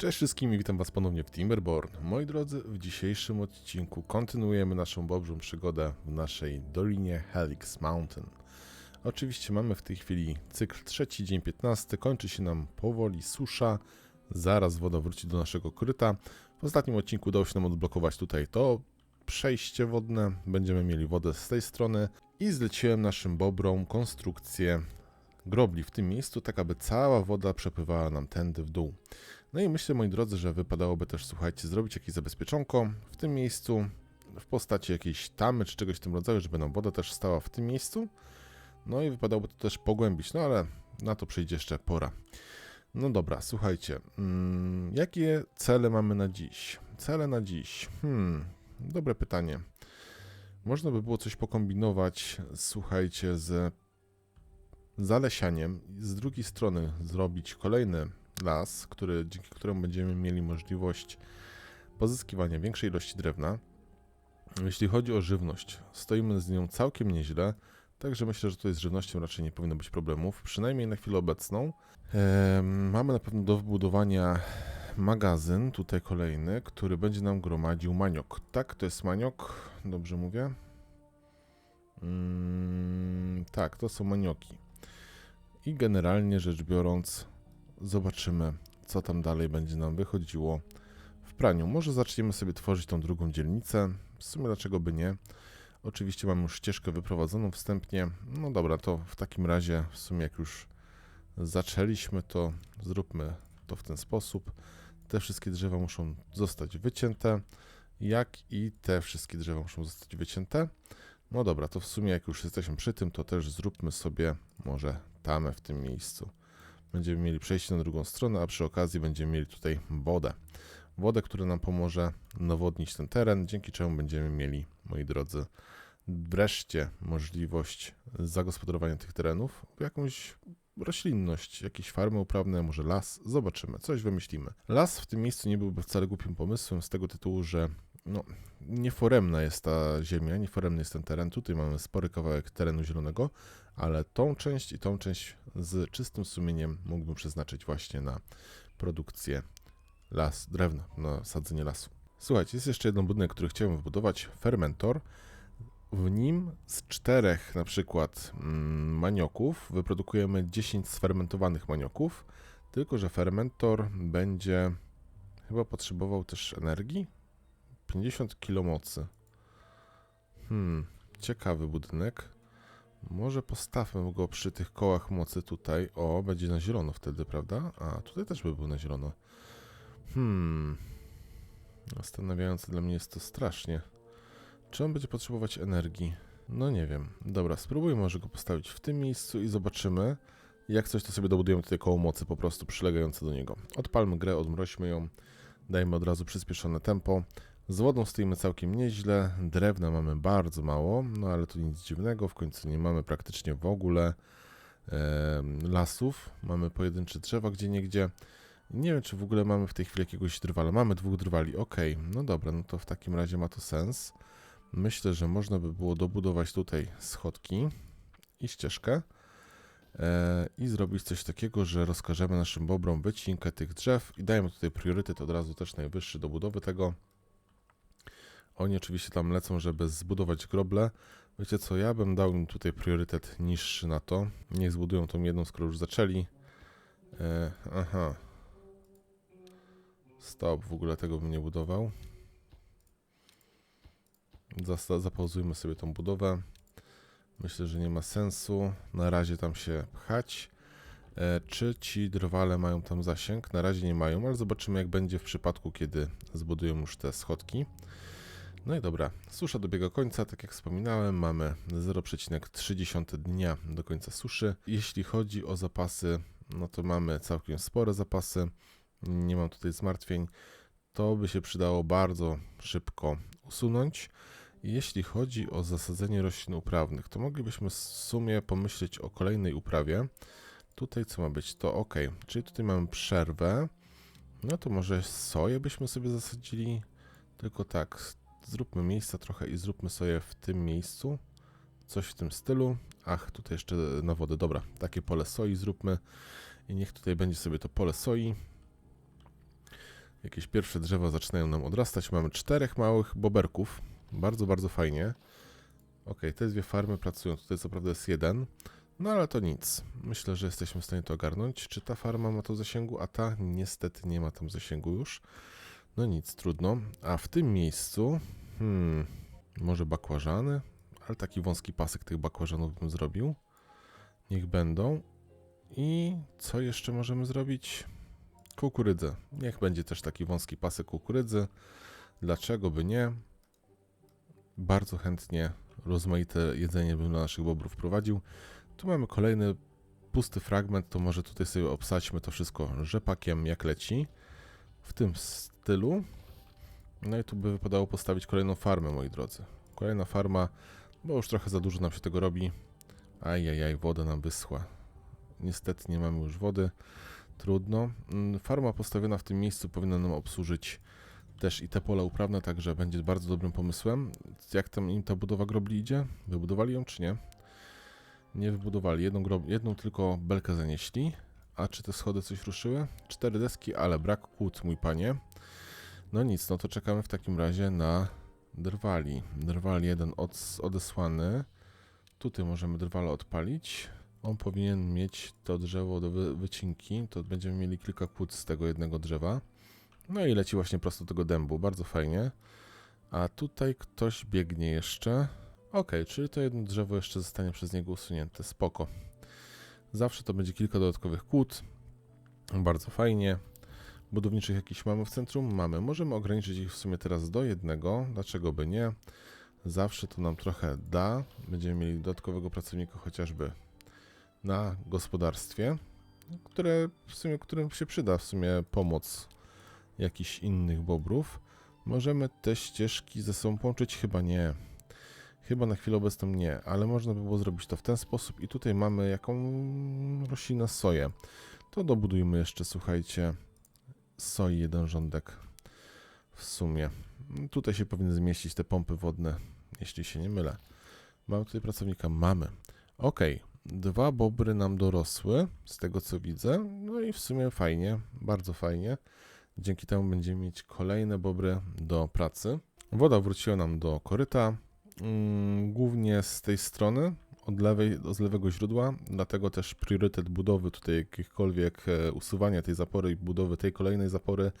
Cześć wszystkim i witam Was ponownie w Timberborn. Moi drodzy, w dzisiejszym odcinku kontynuujemy naszą bobrzą przygodę w naszej dolinie Helix Mountain. Oczywiście mamy w tej chwili cykl trzeci, dzień 15, kończy się nam powoli susza, zaraz woda wróci do naszego koryta. W ostatnim odcinku udało się nam odblokować tutaj to przejście wodne, będziemy mieli wodę z tej strony i zleciłem naszym bobrom konstrukcję grobli w tym miejscu, tak aby cała woda przepływała nam tędy w dół. No i myślę, moi drodzy, że wypadałoby też, słuchajcie, zrobić jakieś zabezpieczonko w tym miejscu, w postaci jakiejś tamy czy czegoś w tym rodzaju, żeby nam woda też stała w tym miejscu. No i wypadałoby to też pogłębić, no ale na to przyjdzie jeszcze pora. No dobra, słuchajcie, mm, jakie cele mamy na dziś? Cele na dziś. Hmm, dobre pytanie. Można by było coś pokombinować, słuchajcie, z zalesianiem. Z drugiej strony zrobić kolejny las, który, dzięki któremu będziemy mieli możliwość pozyskiwania większej ilości drewna. Jeśli chodzi o żywność, stoimy z nią całkiem nieźle, także myślę, że tutaj z żywnością raczej nie powinno być problemów, przynajmniej na chwilę obecną. Mamy na pewno do wybudowania magazyn, tutaj kolejny, który będzie nam gromadził maniok. Tak, to jest maniok, dobrze mówię? Mm, tak, to są manioki. I generalnie rzecz biorąc, zobaczymy, co tam dalej będzie nam wychodziło w praniu. Może zaczniemy sobie tworzyć tą drugą dzielnicę. W sumie dlaczego by nie? Oczywiście mam już ścieżkę wyprowadzoną wstępnie. No dobra, to w takim razie w sumie jak już zaczęliśmy, to zróbmy to w ten sposób. Te wszystkie drzewa muszą zostać wycięte, jak i te wszystkie drzewa muszą zostać wycięte. No dobra, to w sumie jak już jesteśmy przy tym, to też zróbmy sobie może tamę w tym miejscu. Będziemy mieli przejście na drugą stronę, a przy okazji będziemy mieli tutaj wodę. Wodę, która nam pomoże nawodnić ten teren, dzięki czemu będziemy mieli, moi drodzy, wreszcie możliwość zagospodarowania tych terenów w jakąś roślinność, jakieś farmy uprawne, może las, zobaczymy, coś wymyślimy. Las w tym miejscu nie byłby wcale głupim pomysłem z tego tytułu, że no, nieforemna jest ta ziemia, nieforemny jest ten teren. Tutaj mamy spory kawałek terenu zielonego, ale tą część i tą część z czystym sumieniem mógłbym przeznaczyć właśnie na produkcję las, drewna, na sadzenie lasu. Słuchajcie, jest jeszcze jeden budynek, który chciałem wybudować, fermentor. W nim z czterech na przykład mm, manioków wyprodukujemy 10 sfermentowanych manioków, tylko że fermentor będzie chyba potrzebował też energii, 50 kg mocy. Hmm, ciekawy budynek. Może postawmy go przy tych kołach mocy tutaj. O, będzie na zielono wtedy, prawda? A, tutaj też by był na zielono. Hmm. Zastanawiające dla mnie jest to strasznie. Czy on będzie potrzebować energii? No nie wiem. Dobra, spróbujmy może go postawić w tym miejscu i zobaczymy. Jak coś, to sobie dobudujemy tutaj koło mocy po prostu przylegające do niego. Odpalmy grę, odmroźmy ją. Dajmy od razu przyspieszone tempo. Z wodą stoimy całkiem nieźle, drewna mamy bardzo mało, no ale to nic dziwnego, w końcu nie mamy praktycznie w ogóle e, lasów, mamy pojedyncze drzewa gdzie niegdzie. Nie wiem, czy w ogóle mamy w tej chwili jakiegoś drwala. Mamy dwóch drwali, ok, no dobra, no to w takim razie ma to sens. Myślę, że można by było dobudować tutaj schodki i ścieżkę e, i zrobić coś takiego, że rozkażemy naszym bobrom wycinkę tych drzew i dajemy tutaj priorytet od razu też najwyższy do budowy tego. Oni oczywiście tam lecą, żeby zbudować groble. Wiecie co, ja bym dał im tutaj priorytet niższy na to. Niech zbudują tą jedną, skoro już zaczęli. E, aha. Stop, w ogóle tego bym nie budował. Zapauzujmy sobie tą budowę. Myślę, że nie ma sensu na razie tam się pchać. E, czy ci drwale mają tam zasięg? Na razie nie mają, ale zobaczymy jak będzie w przypadku, kiedy zbudują już te schodki. No i dobra, susza dobiega końca, tak jak wspominałem, mamy 0,3 dnia do końca suszy. Jeśli chodzi o zapasy, no to mamy całkiem spore zapasy, nie mam tutaj zmartwień. To by się przydało bardzo szybko usunąć. Jeśli chodzi o zasadzenie roślin uprawnych, to moglibyśmy w sumie pomyśleć o kolejnej uprawie. Tutaj co ma być? To ok, czyli tutaj mamy przerwę. No to może soję byśmy sobie zasadzili. Tylko tak, Zróbmy miejsca trochę i zróbmy sobie w tym miejscu coś w tym stylu. Ach, tutaj jeszcze na wodę. Dobra, takie pole soi zróbmy. I niech tutaj będzie sobie to pole soi. Jakieś pierwsze drzewa zaczynają nam odrastać. Mamy czterech małych boberków. Bardzo, bardzo fajnie. Ok, te dwie farmy pracują. Tutaj co prawda jest jeden. No ale to nic. Myślę, że jesteśmy w stanie to ogarnąć. Czy ta farma ma to zasięgu? A ta niestety nie ma tam zasięgu już. No nic, trudno. A w tym miejscu, hmm, może bakłażany? Ale taki wąski pasek tych bakłażanów bym zrobił. Niech będą. I co jeszcze możemy zrobić? Kukurydzę. Niech będzie też taki wąski pasek kukurydzy. Dlaczego by nie? Bardzo chętnie rozmaite jedzenie bym dla naszych bobrów prowadził. Tu mamy kolejny pusty fragment, to może tutaj sobie obsadźmy to wszystko rzepakiem jak leci. W tym stylu. No i tu by wypadało postawić kolejną farmę, moi drodzy. Kolejna farma, bo już trochę za dużo nam się tego robi. Ajajaj, woda nam wyschła. Niestety nie mamy już wody. Trudno. Mm, Farma postawiona w tym miejscu powinna nam obsłużyć też i te pola uprawne, także będzie bardzo dobrym pomysłem. Jak tam im ta budowa grobli idzie? Wybudowali ją czy nie? Nie wybudowali. Jedną, jedną tylko belkę zanieśli. A czy te schody coś ruszyły? Cztery deski, ale brak kłód, mój panie. No nic, no to czekamy w takim razie na drwali. Drwal jeden od, odesłany. Tutaj możemy drwala odpalić. On powinien mieć to drzewo do wy wycinki. To będziemy mieli kilka kłód z tego jednego drzewa. No i leci właśnie prosto do tego dębu. Bardzo fajnie. A tutaj ktoś biegnie jeszcze. Ok, czyli to jedno drzewo jeszcze zostanie przez niego usunięte. Spoko. Zawsze to będzie kilka dodatkowych kłód. Bardzo fajnie. Budowniczych jakiś mamy w centrum? Mamy. Możemy ograniczyć ich w sumie teraz do jednego. Dlaczego by nie? Zawsze to nam trochę da. Będziemy mieli dodatkowego pracownika chociażby na gospodarstwie, które w sumie, którym się przyda w sumie pomoc jakichś innych bobrów. Możemy te ścieżki ze sobą połączyć? Chyba nie. Chyba na chwilę obecną nie, ale można by było zrobić to w ten sposób. I tutaj mamy jaką roślinę soję. To dobudujmy jeszcze, słuchajcie, soi jeden rządek w sumie. Tutaj się powinny zmieścić te pompy wodne, jeśli się nie mylę. Mamy tutaj pracownika? Mamy. Ok, dwa bobry nam dorosły, z tego co widzę. No i w sumie fajnie, bardzo fajnie. Dzięki temu będziemy mieć kolejne bobry do pracy. Woda wróciła nam do koryta, głównie z tej strony, od lewej, z lewego źródła, dlatego też priorytet budowy tutaj jakichkolwiek e, usuwania tej zapory i budowy tej kolejnej zapory,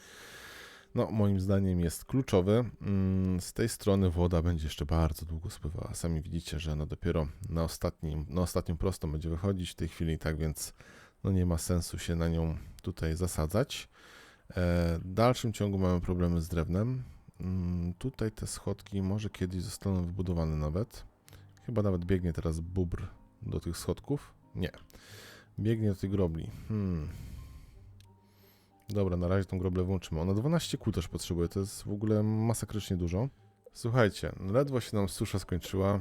no moim zdaniem jest kluczowy. Mm, Z tej strony woda będzie jeszcze bardzo długo spływała. Sami widzicie, że no dopiero na, ostatnim, na ostatnią prostą będzie wychodzić w tej chwili, tak więc no nie ma sensu się na nią tutaj zasadzać. E, W dalszym ciągu mamy problemy z drewnem. Mm, Tutaj te schodki może kiedyś zostaną wybudowane nawet. Chyba nawet biegnie teraz bubr do tych schodków. Nie. Biegnie do tych grobli. Hmm. Dobra, na razie tą groblę włączymy. Ona 12 kół też potrzebuje, to jest w ogóle masakrycznie dużo. Słuchajcie, ledwo się nam susza skończyła,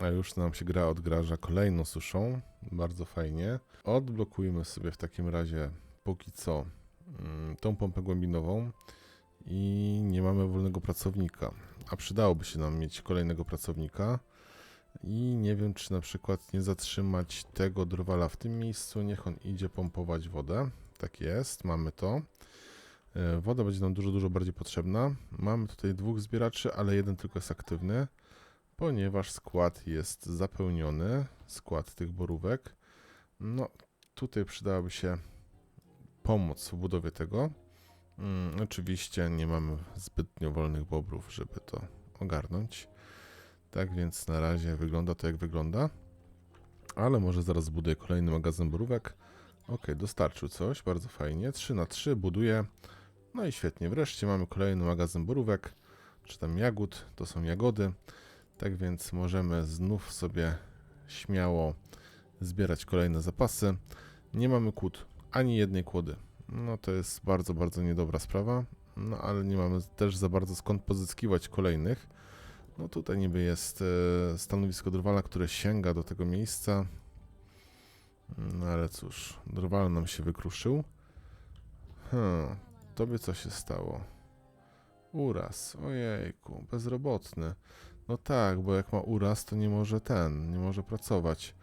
a już nam się gra odgraża kolejną suszą. Bardzo fajnie. Odblokujmy sobie w takim razie póki co mm, tą pompę głębinową i nie mamy wolnego pracownika. A przydałoby się nam mieć kolejnego pracownika. I nie wiem, czy na przykład nie zatrzymać tego drwala w tym miejscu. Niech on idzie pompować wodę. Tak jest, mamy to. E, Woda będzie nam dużo, dużo bardziej potrzebna. Mamy tutaj dwóch zbieraczy, ale jeden tylko jest aktywny, ponieważ skład jest zapełniony, skład tych borówek. No, tutaj przydałaby się pomoc w budowie tego. Mm, oczywiście nie mamy zbytnio wolnych bobrów, żeby to ogarnąć. Tak więc na razie wygląda to jak wygląda. Ale może zaraz zbuduję kolejny magazyn borówek. Ok, dostarczył coś, bardzo fajnie. 3 na 3 buduję. No i świetnie. Wreszcie mamy kolejny magazyn borówek, czy tam jagód, to są jagody. Tak więc możemy znów sobie śmiało zbierać kolejne zapasy. Nie mamy kłód, ani jednej kłody. No to jest bardzo, bardzo niedobra sprawa. No ale nie mamy też za bardzo skąd pozyskiwać kolejnych. No tutaj niby jest e, stanowisko drwala, które sięga do tego miejsca. No ale cóż, drwal nam się wykruszył. Hmm, tobie co się stało? Uraz, ojejku, bezrobotny. No tak, bo jak ma uraz, to nie może ten, nie może pracować.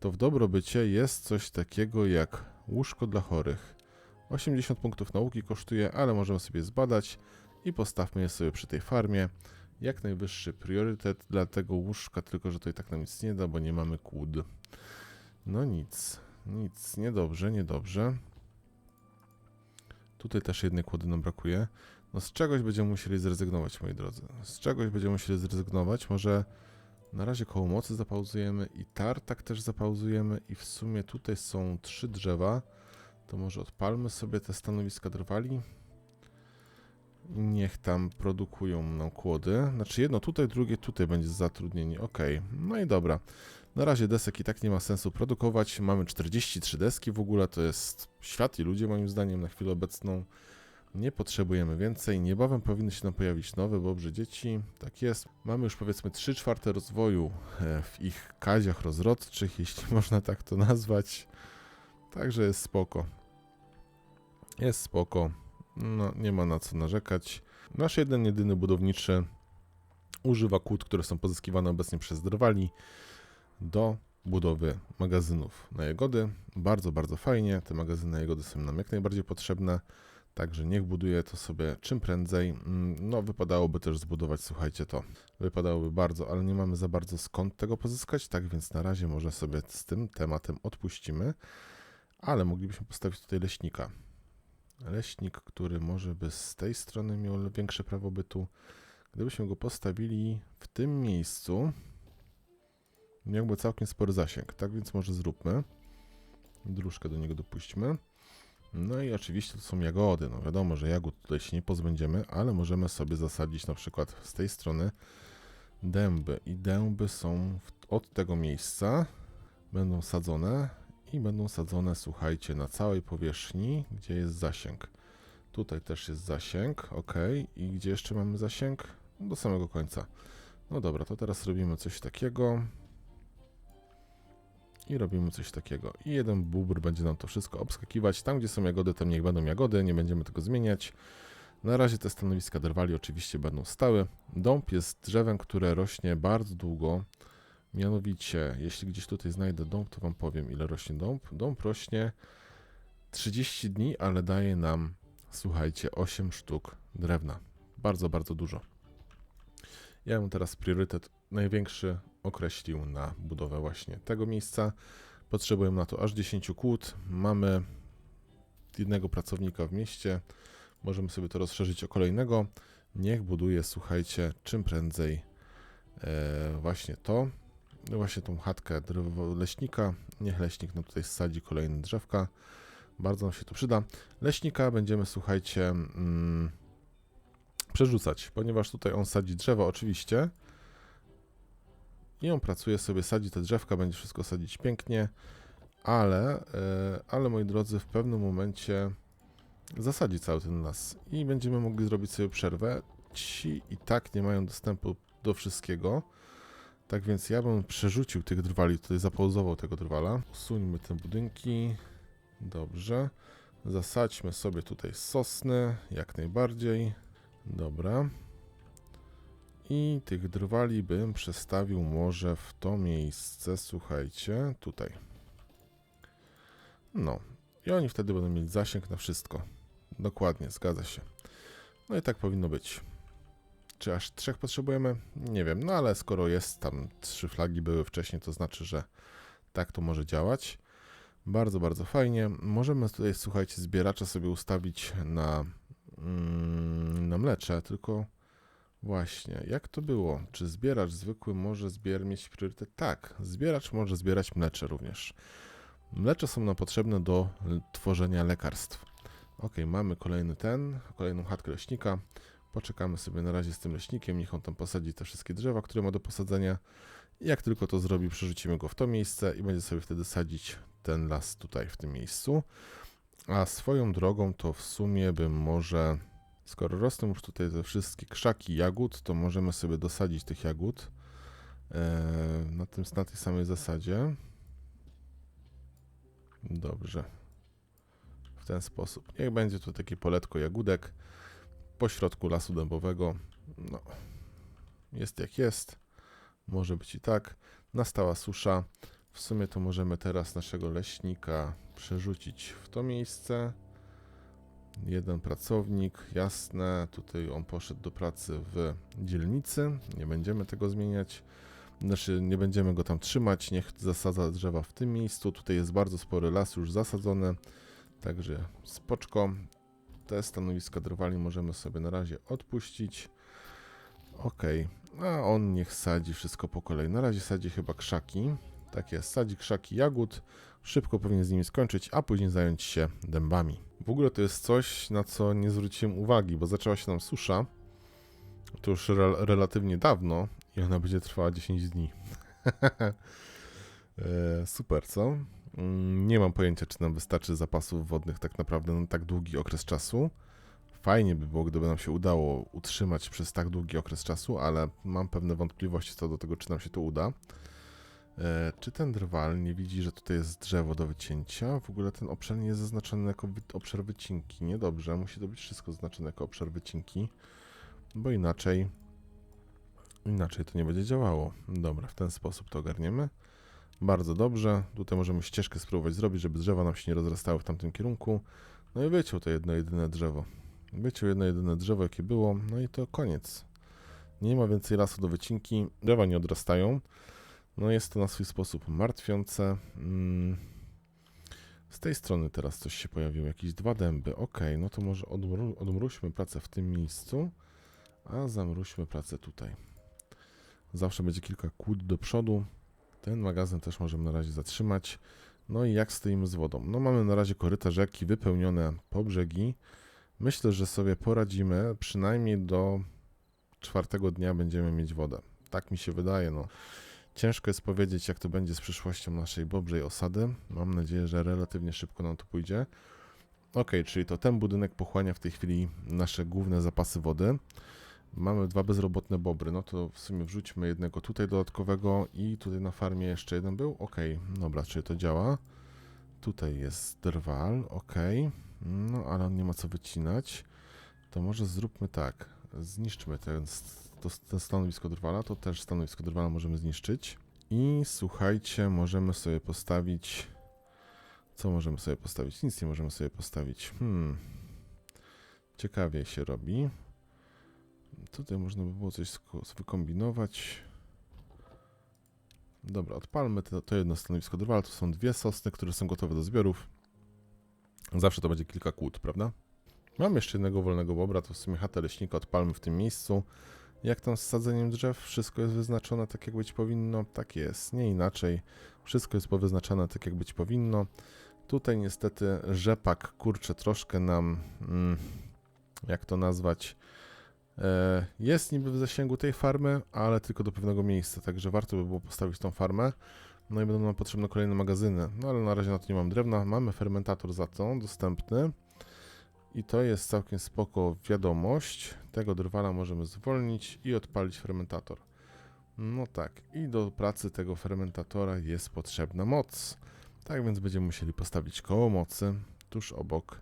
To w dobrobycie jest coś takiego jak łóżko dla chorych. 80 punktów nauki kosztuje, ale możemy sobie zbadać i postawmy je sobie przy tej farmie. Jak najwyższy priorytet dla tego łóżka, tylko że to i tak nam nic nie da, bo nie mamy kłód. No nic, nic, niedobrze, niedobrze. Tutaj też jednej kłody nam brakuje. No z czegoś będziemy musieli zrezygnować, moi drodzy. Z czegoś będziemy musieli zrezygnować. Może na razie koło mocy zapauzujemy i tartak też zapauzujemy i w sumie tutaj są trzy drzewa. To może odpalmy sobie te stanowiska drwali. Niech tam produkują nam kłody. Znaczy jedno tutaj, drugie tutaj będzie zatrudnienie. Ok, no i dobra. Na razie desek i tak nie ma sensu produkować. Mamy 43 deski w ogóle, to jest świat i ludzie moim zdaniem na chwilę obecną. Nie potrzebujemy więcej. Niebawem powinny się nam pojawić nowe, dobrze dzieci. Tak jest. Mamy już powiedzmy 3 czwarte rozwoju e, w ich kaziach rozrodczych, jeśli można tak to nazwać. Także jest spoko. Jest spoko. No, nie ma na co narzekać. Nasz jeden, jedyny budowniczy używa kłód, które są pozyskiwane obecnie przez drwali do budowy magazynów na jagody. Bardzo, bardzo fajnie. Te magazyny na jagody są nam jak najbardziej potrzebne. Także niech buduje to sobie czym prędzej. Mm, No, wypadałoby też zbudować, słuchajcie, to. Wypadałoby bardzo, ale nie mamy za bardzo skąd tego pozyskać, tak więc na razie może sobie z tym tematem odpuścimy. Ale moglibyśmy postawić tutaj leśnika. Leśnik, który może by z tej strony miał większe prawo bytu. Gdybyśmy go postawili w tym miejscu, miałby całkiem spory zasięg, tak więc może zróbmy. Dróżkę do niego dopuśćmy. No i oczywiście to są jagody. No wiadomo, że jagód tutaj się nie pozbędziemy, ale możemy sobie zasadzić na przykład z tej strony dęby. I dęby są od tego miejsca, będą sadzone i będą sadzone, słuchajcie, na całej powierzchni, gdzie jest zasięg. Tutaj też jest zasięg, ok. I gdzie jeszcze mamy zasięg? Do samego końca. No dobra, to teraz robimy coś takiego. I robimy coś takiego. I jeden bubr będzie nam to wszystko obskakiwać. Tam, gdzie są jagody, tam niech będą jagody, nie będziemy tego zmieniać. Na razie te stanowiska drwali oczywiście będą stały. Dąb jest drzewem, które rośnie bardzo długo. Mianowicie, jeśli gdzieś tutaj znajdę dąb, to wam powiem, ile rośnie dąb. Dąb rośnie 30 dni, ale daje nam, słuchajcie, 8 sztuk drewna. Bardzo, bardzo dużo. Ja bym teraz priorytet największy określił na budowę właśnie tego miejsca. Potrzebujemy na to aż 10 kłód. Mamy jednego pracownika w mieście. Możemy sobie to rozszerzyć o kolejnego. Niech buduje, słuchajcie, czym prędzej e, właśnie to. No właśnie tą chatkę leśnika. Niech leśnik nam tutaj sadzi kolejne drzewka. Bardzo nam się to przyda. Leśnika będziemy, słuchajcie, mm, przerzucać, ponieważ tutaj on sadzi drzewa oczywiście. I on pracuje sobie, sadzi te drzewka, będzie wszystko sadzić pięknie, ale, e, ale moi drodzy, w pewnym momencie zasadzi cały ten las i będziemy mogli zrobić sobie przerwę. Ci i tak nie mają dostępu do wszystkiego. Tak więc ja bym przerzucił tych drwali, tutaj zapauzował tego drwala. Usuńmy te budynki. Dobrze. Zasadźmy sobie tutaj sosny, jak najbardziej. Dobra. I tych drwali bym przestawił może w to miejsce, słuchajcie, tutaj. No. I oni wtedy będą mieć zasięg na wszystko. Dokładnie, zgadza się. No i tak powinno być. Czy aż trzech potrzebujemy? Nie wiem, no ale skoro jest tam trzy flagi były wcześniej, to znaczy, że tak to może działać. Bardzo, bardzo fajnie. Możemy tutaj, słuchajcie, zbieracza sobie ustawić na, mm, na mlecze, tylko właśnie, jak to było? Czy zbieracz zwykły może zbier mieć priorytet? Tak, zbieracz może zbierać mlecze również. Mlecze są nam potrzebne do tworzenia lekarstw. Ok, mamy kolejny ten, kolejną chatkę leśnika. Poczekamy sobie na razie z tym leśnikiem, niech on tam posadzi te wszystkie drzewa, które ma do posadzenia. Jak tylko to zrobi, przerzucimy go w to miejsce i będzie sobie wtedy sadzić ten las tutaj w tym miejscu. A swoją drogą to w sumie bym może, skoro rosną już tutaj te wszystkie krzaki jagód, to możemy sobie dosadzić tych jagód e, na, tym, na tej samej zasadzie. Dobrze. W ten sposób. Niech będzie tu takie poletko jagódek po środku lasu dębowego. No, jest jak jest. Może być i tak. Nastała susza. W sumie to możemy teraz naszego leśnika przerzucić w to miejsce. Jeden pracownik, jasne. Tutaj on poszedł do pracy w dzielnicy. Nie będziemy tego zmieniać. Znaczy, nie będziemy go tam trzymać. Niech zasadza drzewa w tym miejscu. Tutaj jest bardzo spory las już zasadzony. Także spoczko. Te stanowiska drwali możemy sobie na razie odpuścić. Ok, a on niech sadzi wszystko po kolei. Na razie sadzi chyba krzaki. Tak jest, sadzi krzaki jagód. Szybko powinien z nimi skończyć, a później zająć się dębami. W ogóle to jest coś, na co nie zwróciłem uwagi, bo zaczęła się nam susza. To już re relatywnie dawno i ona będzie trwała 10 dni. e, super, co? Mm, Nie mam pojęcia, czy nam wystarczy zapasów wodnych tak naprawdę na tak długi okres czasu. Fajnie by było, gdyby nam się udało utrzymać przez tak długi okres czasu, ale mam pewne wątpliwości co do tego, czy nam się to uda. E, czy ten drwal nie widzi, że tutaj jest drzewo do wycięcia? W ogóle ten obszar nie jest zaznaczony jako obszar wycinki. Niedobrze, musi to być wszystko zaznaczone jako obszar wycinki, bo inaczej inaczej to nie będzie działało. Dobra, w ten sposób to ogarniemy. Bardzo dobrze. Tutaj możemy ścieżkę spróbować zrobić, żeby drzewa nam się nie rozrastały w tamtym kierunku. No i wyciął to jedno jedyne drzewo. Wyciął jedno jedyne drzewo, jakie było, no i to koniec. Nie ma więcej lasu do wycinki, drzewa nie odrastają. No jest to na swój sposób martwiące. Mm. Z tej strony teraz coś się pojawiło, jakieś dwa dęby. Ok, no to może odmru odmruśmy pracę w tym miejscu, a zamruśmy pracę tutaj. Zawsze będzie kilka kłód do przodu. Ten magazyn też możemy na razie zatrzymać. No i jak stoimy z wodą? No mamy na razie koryta rzeki wypełnione po brzegi. Myślę, że sobie poradzimy. Przynajmniej do czwartego dnia będziemy mieć wodę. Tak mi się wydaje. No. Ciężko jest powiedzieć, jak to będzie z przyszłością naszej bobrzej osady. Mam nadzieję, że relatywnie szybko nam to pójdzie. Ok, czyli to ten budynek pochłania w tej chwili nasze główne zapasy wody. Mamy dwa bezrobotne bobry, no to w sumie wrzućmy jednego tutaj dodatkowego i tutaj na farmie jeszcze jeden był. Ok, dobra, czyli to działa. Tutaj jest drwal, ok. No, ale on nie ma co wycinać. To może zróbmy tak. Zniszczmy ten, to, stanowisko drwala. To też stanowisko drwala możemy zniszczyć. I słuchajcie, możemy sobie postawić... Co możemy sobie postawić? Nic nie możemy sobie postawić. Hmm. Ciekawie się robi. Tutaj można by było coś wykombinować. Dobra, odpalmy to, to jedno stanowisko drwala. To są dwie sosny, które są gotowe do zbiorów. Zawsze to będzie kilka kłód, prawda? Mam jeszcze jednego wolnego bobra, to w sumie chatę leśnika odpalmy w tym miejscu. Jak tam z sadzeniem drzew? Wszystko jest wyznaczone tak, jak być powinno? Tak jest, nie inaczej. Wszystko jest powyznaczane tak, jak być powinno. Tutaj niestety rzepak, kurczę, troszkę nam, mm, jak to nazwać, jest niby w zasięgu tej farmy, ale tylko do pewnego miejsca, także warto by było postawić tą farmę. No i będą nam potrzebne kolejne magazyny. No ale na razie na to nie mam drewna. Mamy fermentator za to dostępny. I to jest całkiem spoko wiadomość. Tego drwala możemy zwolnić i odpalić fermentator. No tak, i do pracy tego fermentatora jest potrzebna moc. Tak więc będziemy musieli postawić koło mocy tuż obok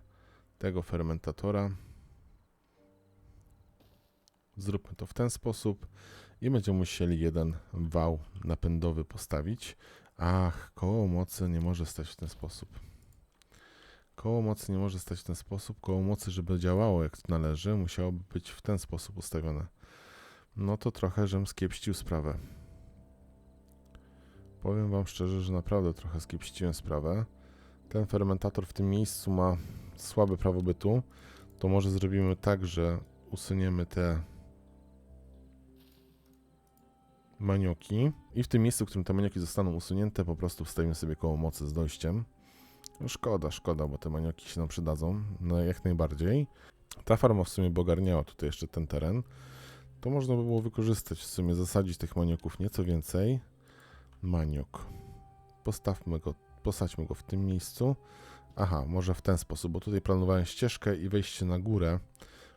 tego fermentatora. Zróbmy to w ten sposób i będziemy musieli jeden wał napędowy postawić. Ach, koło mocy nie może stać w ten sposób. Koło mocy nie może stać w ten sposób. Koło mocy, żeby działało jak należy, musiałoby być w ten sposób ustawione. No to trochę, żem skiepścił sprawę. Powiem wam szczerze, że naprawdę trochę skiepściłem sprawę. Ten fermentator w tym miejscu ma słabe prawo bytu. To może zrobimy tak, że usuniemy te manioki i w tym miejscu, w którym te manioki zostaną usunięte, po prostu wstawimy sobie koło mocy z dojściem. No szkoda, szkoda, bo te manioki się nam przydadzą, no jak najbardziej. Ta farma w sumie bogarniała tutaj jeszcze ten teren. To można by było wykorzystać, w sumie zasadzić tych manioków nieco więcej. Maniok. Postawmy go, posadźmy go w tym miejscu. Aha, może w ten sposób, bo tutaj planowałem ścieżkę i wejście na górę.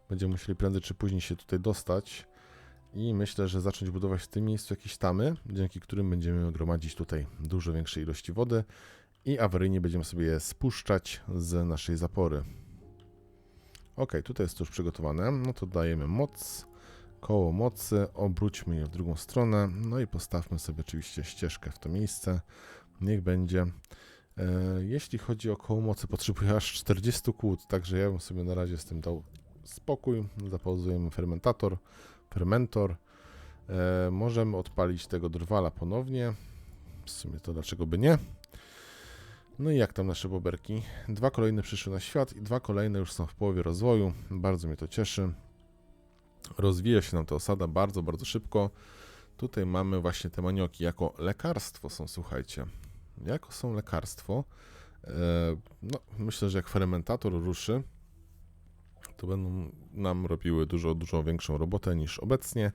Będziemy musieli prędzej czy później się tutaj dostać. I myślę, że zacząć budować w tym miejscu jakieś tamy, dzięki którym będziemy gromadzić tutaj dużo większej ilości wody i awaryjnie będziemy sobie je spuszczać z naszej zapory. Ok, tutaj jest to już przygotowane. No to dajemy moc, koło mocy, obróćmy je w drugą stronę, no i postawmy sobie oczywiście ścieżkę w to miejsce. Niech będzie. E, jeśli chodzi o koło mocy, potrzebuję aż 40 kłód, także ja bym sobie na razie z tym dał spokój. Zapauzujemy fermentator, fermentor. E, możemy odpalić tego drwala ponownie. W sumie to dlaczego by nie? No i jak tam nasze boberki? Dwa kolejne przyszły na świat i dwa kolejne już są w połowie rozwoju. Bardzo mnie to cieszy. Rozwija się nam ta osada bardzo, bardzo szybko. Tutaj mamy właśnie te manioki jako lekarstwo są, słuchajcie. Jako są lekarstwo. E, no, myślę, że jak fermentator ruszy, to będą nam robiły dużo, dużo większą robotę niż obecnie,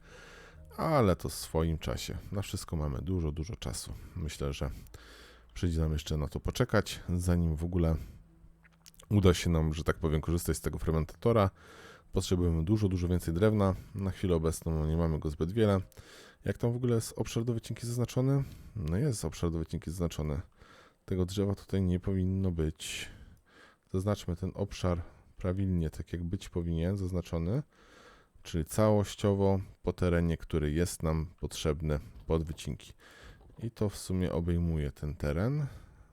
ale to w swoim czasie. Na wszystko mamy dużo, dużo czasu. Myślę, że przyjdzie nam jeszcze na to poczekać, zanim w ogóle uda się nam, że tak powiem, korzystać z tego fermentatora. Potrzebujemy dużo, dużo więcej drewna. Na chwilę obecną nie mamy go zbyt wiele. Jak tam w ogóle jest obszar do wycinki zaznaczony? No jest obszar do wycinki zaznaczony. Tego drzewa tutaj nie powinno być. Zaznaczmy ten obszar prawilnie, tak jak być powinien, zaznaczony. Czyli całościowo po terenie, który jest nam potrzebny pod wycinki. I to w sumie obejmuje ten teren.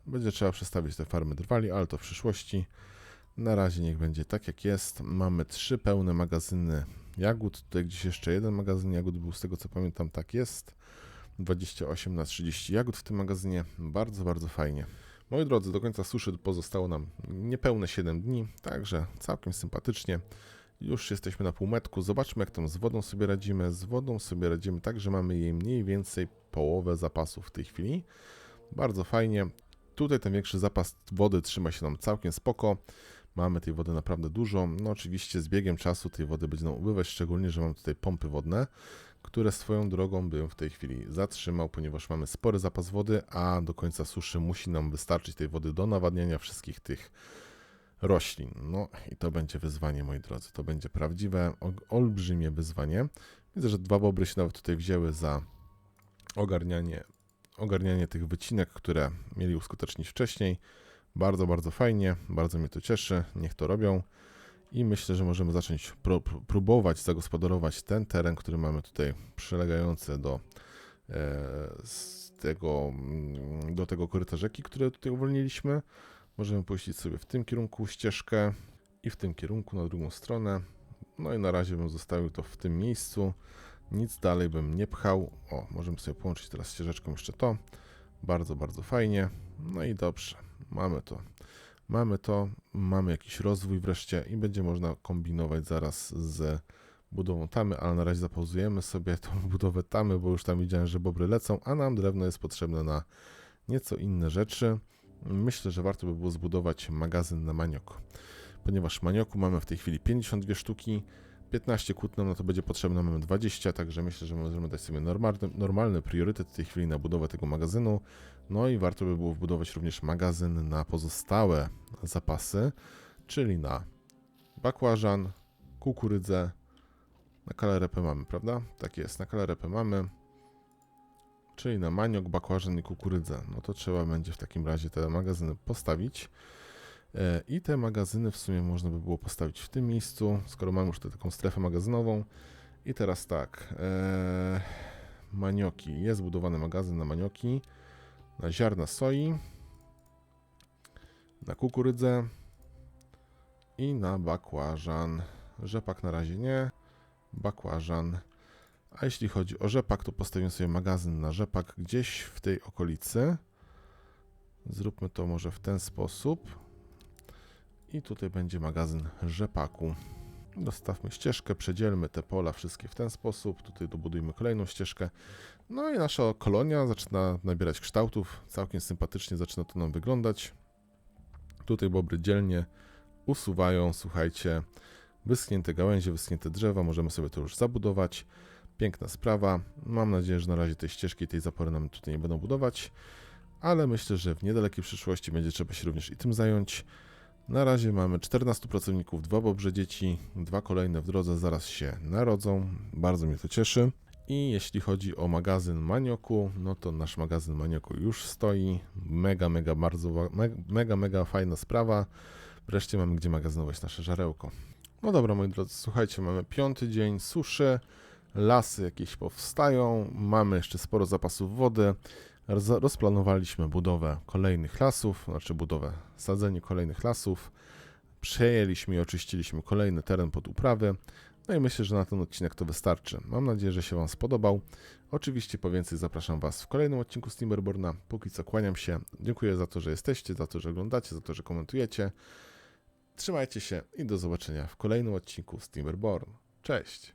Będzie trzeba przestawić te farmy drwali, ale to w przyszłości. Na razie niech będzie tak jak jest. Mamy trzy pełne magazyny jagód. Tutaj gdzieś jeszcze jeden magazyn jagód był, z tego co pamiętam, tak jest. 28 na 30 jagód w tym magazynie. Bardzo, bardzo fajnie. Moi drodzy, do końca suszy pozostało nam niepełne 7 dni, także całkiem sympatycznie. Już jesteśmy na półmetku. Zobaczmy, jak tam z wodą sobie radzimy. Z wodą sobie radzimy tak, że mamy jej mniej więcej połowę zapasu w tej chwili. Bardzo fajnie. Tutaj ten większy zapas wody trzyma się nam całkiem spoko. Mamy tej wody naprawdę dużo. No oczywiście z biegiem czasu tej wody będzie nam ubywać, szczególnie, że mam tutaj pompy wodne, które swoją drogą bym w tej chwili zatrzymał, ponieważ mamy spory zapas wody, a do końca suszy musi nam wystarczyć tej wody do nawadniania wszystkich tych roślin. No i to będzie wyzwanie, moi drodzy. To będzie prawdziwe, olbrzymie wyzwanie. Widzę, że dwa bobry się nawet tutaj wzięły za ogarnianie, ogarnianie tych wycinek, które mieli uskutecznić wcześniej. Bardzo, bardzo fajnie, bardzo mnie to cieszy, niech to robią. I myślę, że możemy zacząć próbować zagospodarować ten teren, który mamy tutaj przylegający do, e, tego, mm, do tego koryta rzeki, które tutaj uwolniliśmy. Możemy puścić sobie w tym kierunku ścieżkę i w tym kierunku na drugą stronę. No i na razie bym zostawił to w tym miejscu. Nic dalej bym nie pchał. O, możemy sobie połączyć teraz ścieżeczką jeszcze to. Bardzo, bardzo fajnie. No i dobrze, mamy to. Mamy to, mamy jakiś rozwój wreszcie i będzie można kombinować zaraz z budową tamy, ale na razie zapauzujemy sobie tą budowę tamy, bo już tam widziałem, że bobry lecą, a nam drewno jest potrzebne na nieco inne rzeczy. Myślę, że warto by było zbudować magazyn na maniok, ponieważ manioku mamy w tej chwili 52 sztuki, 15 kłód nam na to będzie potrzebne, mamy 20, także myślę, że możemy dać sobie normalny, normalny priorytet w tej chwili na budowę tego magazynu. No i warto by było wbudować również magazyn na pozostałe zapasy, czyli na bakłażan, kukurydzę, na kalerepę mamy, prawda? Tak jest, na kalerepę mamy, czyli na maniok, bakłażan i kukurydzę. No to trzeba będzie w takim razie te magazyny postawić. E, I te magazyny w sumie można by było postawić w tym miejscu, skoro mamy już tę taką strefę magazynową. I teraz tak, e, manioki. Jest budowany magazyn na manioki, na ziarna soi, na kukurydzę i na bakłażan. Rzepak na razie nie, bakłażan. A jeśli chodzi o rzepak, to postawimy sobie magazyn na rzepak gdzieś w tej okolicy. Zróbmy to może w ten sposób. I tutaj będzie magazyn rzepaku. Dostawmy ścieżkę, przedzielmy te pola wszystkie w ten sposób. Tutaj dobudujmy kolejną ścieżkę. No i nasza kolonia zaczyna nabierać kształtów. Całkiem sympatycznie zaczyna to nam wyglądać. Tutaj bobry dzielnie usuwają, słuchajcie, wyschnięte gałęzie, wyschnięte drzewa. Możemy sobie to już zabudować. Piękna sprawa. Mam nadzieję, że na razie tej ścieżki, tej zapory nam tutaj nie będą budować, ale myślę, że w niedalekiej przyszłości będzie trzeba się również i tym zająć. Na razie mamy 14 pracowników, dwa bobrze dzieci, dwa kolejne w drodze zaraz się narodzą. Bardzo mnie to cieszy. I jeśli chodzi o magazyn manioku, no to nasz magazyn manioku już stoi. Mega, mega, bardzo, mega, mega fajna sprawa. Wreszcie mamy gdzie magazynować nasze żarełko. No dobra, moi drodzy, słuchajcie, mamy piąty dzień suszy, lasy jakieś powstają, mamy jeszcze sporo zapasów wody, rozplanowaliśmy budowę kolejnych lasów, znaczy budowę, sadzenie kolejnych lasów. Przejęliśmy i oczyściliśmy kolejny teren pod uprawy. No i myślę, że na ten odcinek to wystarczy. Mam nadzieję, że się Wam spodobał. Oczywiście po więcej zapraszam Was w kolejnym odcinku z Timberborna. Póki co kłaniam się. Dziękuję za to, że jesteście, za to, że oglądacie, za to, że komentujecie. Trzymajcie się i do zobaczenia w kolejnym odcinku z Timberborn. Cześć!